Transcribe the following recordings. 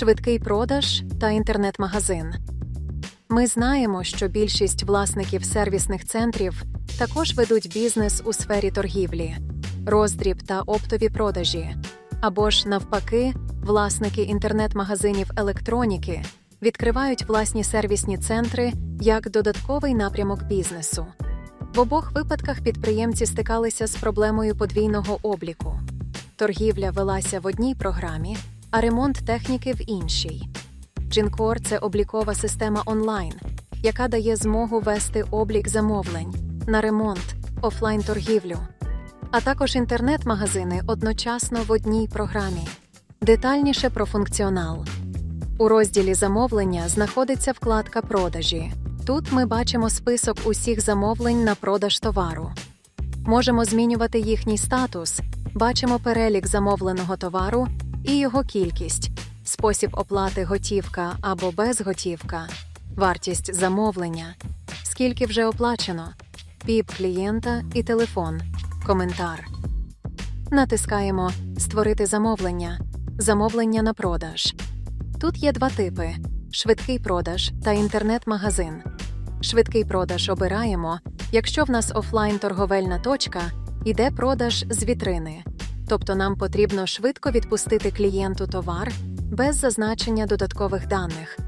швидкий продаж та інтернет-магазин. Ми знаємо, що більшість власників сервісних центрів також ведуть бізнес у сфері торгівлі, роздріб та оптові продажі, або ж навпаки, власники інтернет-магазинів електроніки відкривають власні сервісні центри як додатковий напрямок бізнесу. В обох випадках підприємці стикалися з проблемою подвійного обліку. Торгівля велася в одній програмі, а ремонт техніки в іншій. Джинкор це облікова система онлайн, яка дає змогу вести облік замовлень на ремонт, офлайн торгівлю, а також інтернет-магазини одночасно в одній програмі. Детальніше про функціонал. У розділі замовлення знаходиться вкладка продажі. Тут ми бачимо список усіх замовлень на продаж товару. Можемо змінювати їхній статус, бачимо перелік замовленого товару і його кількість, спосіб оплати готівка або безготівка, вартість замовлення, скільки вже оплачено, піп клієнта і телефон, коментар. Натискаємо Створити замовлення, замовлення на продаж. Тут є два типи: швидкий продаж та інтернет-магазин. Швидкий продаж обираємо, якщо в нас офлайн торговельна точка, йде продаж з вітрини. Тобто нам потрібно швидко відпустити клієнту товар без зазначення додаткових даних,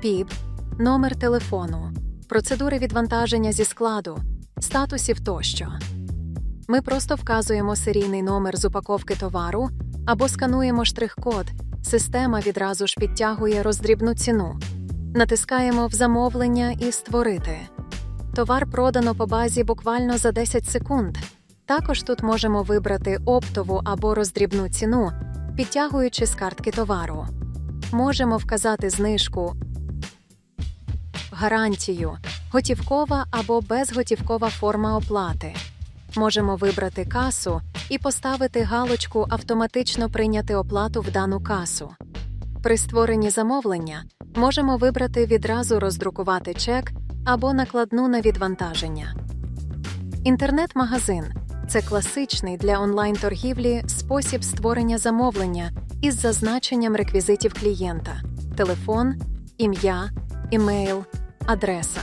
ПІП, номер телефону, процедури відвантаження зі складу, статусів тощо. Ми просто вказуємо серійний номер з упаковки товару або скануємо штрих-код. Система відразу ж підтягує роздрібну ціну. Натискаємо в замовлення і створити. Товар продано по базі буквально за 10 секунд. Також тут можемо вибрати оптову або роздрібну ціну, підтягуючи з картки товару. Можемо вказати знижку, гарантію, готівкова або безготівкова форма оплати. Можемо вибрати касу і поставити галочку Автоматично прийняти оплату в дану касу. При створенні замовлення можемо вибрати відразу роздрукувати чек або накладну на відвантаження. Інтернет-магазин це класичний для онлайн-торгівлі спосіб створення замовлення із зазначенням реквізитів клієнта: телефон, ім'я, імейл, адреса.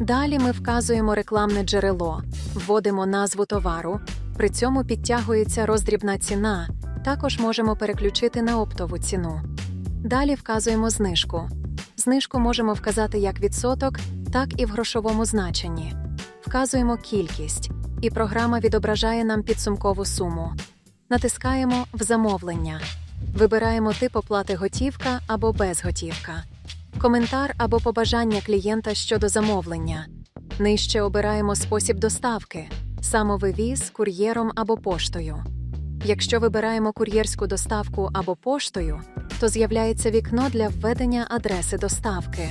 Далі ми вказуємо рекламне джерело, вводимо назву товару, при цьому підтягується роздрібна ціна, також можемо переключити на оптову ціну. Далі вказуємо знижку. Знижку можемо вказати як відсоток, так і в грошовому значенні. Вказуємо кількість, і програма відображає нам підсумкову суму. Натискаємо в замовлення. Вибираємо тип оплати готівка або безготівка, коментар або побажання клієнта щодо замовлення. Нижче обираємо спосіб доставки самовивіз кур'єром або поштою. Якщо вибираємо кур'єрську доставку або поштою, то з'являється вікно для введення адреси доставки.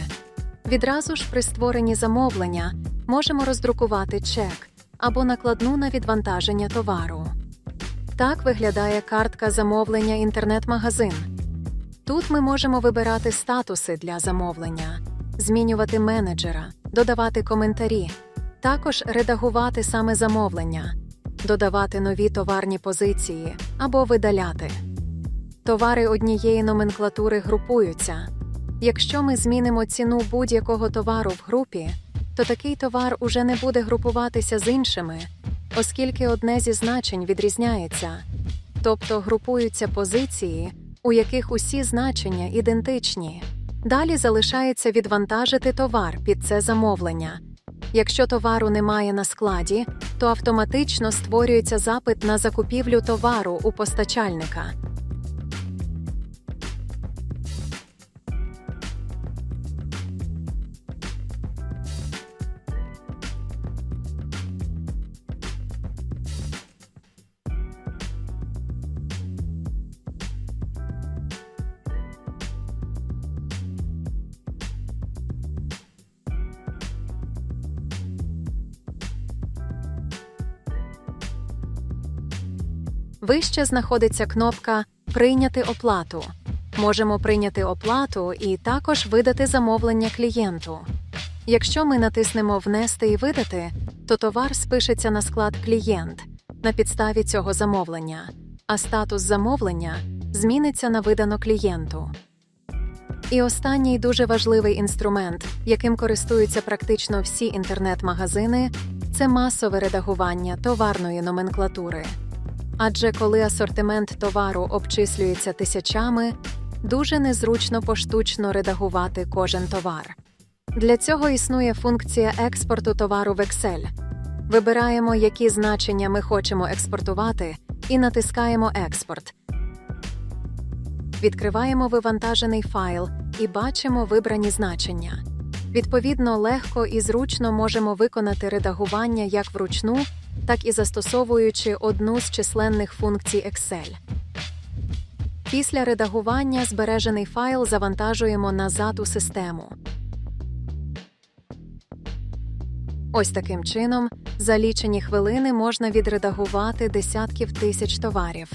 Відразу ж при створенні замовлення можемо роздрукувати чек або накладну на відвантаження товару. Так виглядає картка замовлення інтернет-магазин. Тут ми можемо вибирати статуси для замовлення, змінювати менеджера, додавати коментарі, також редагувати саме замовлення, додавати нові товарні позиції або видаляти. Товари однієї номенклатури групуються. Якщо ми змінимо ціну будь-якого товару в групі, то такий товар уже не буде групуватися з іншими, оскільки одне зі значень відрізняється, тобто групуються позиції, у яких усі значення ідентичні. Далі залишається відвантажити товар під це замовлення. Якщо товару немає на складі, то автоматично створюється запит на закупівлю товару у постачальника. Вище знаходиться кнопка Прийняти оплату. Можемо прийняти оплату і також видати замовлення клієнту. Якщо ми натиснемо Внести і видати, то товар спишеться на склад клієнт на підставі цього замовлення, а статус замовлення зміниться на видано клієнту. І останній дуже важливий інструмент, яким користуються практично всі інтернет-магазини, це масове редагування товарної номенклатури. Адже коли асортимент товару обчислюється тисячами, дуже незручно поштучно редагувати кожен товар. Для цього існує функція експорту товару в Excel. Вибираємо, які значення ми хочемо експортувати, і натискаємо Експорт. Відкриваємо вивантажений файл і бачимо вибрані значення. Відповідно, легко і зручно можемо виконати редагування як вручну, так і застосовуючи одну з численних функцій Excel. Після редагування збережений файл завантажуємо назад у систему. Ось таким чином, за лічені хвилини можна відредагувати десятків тисяч товарів.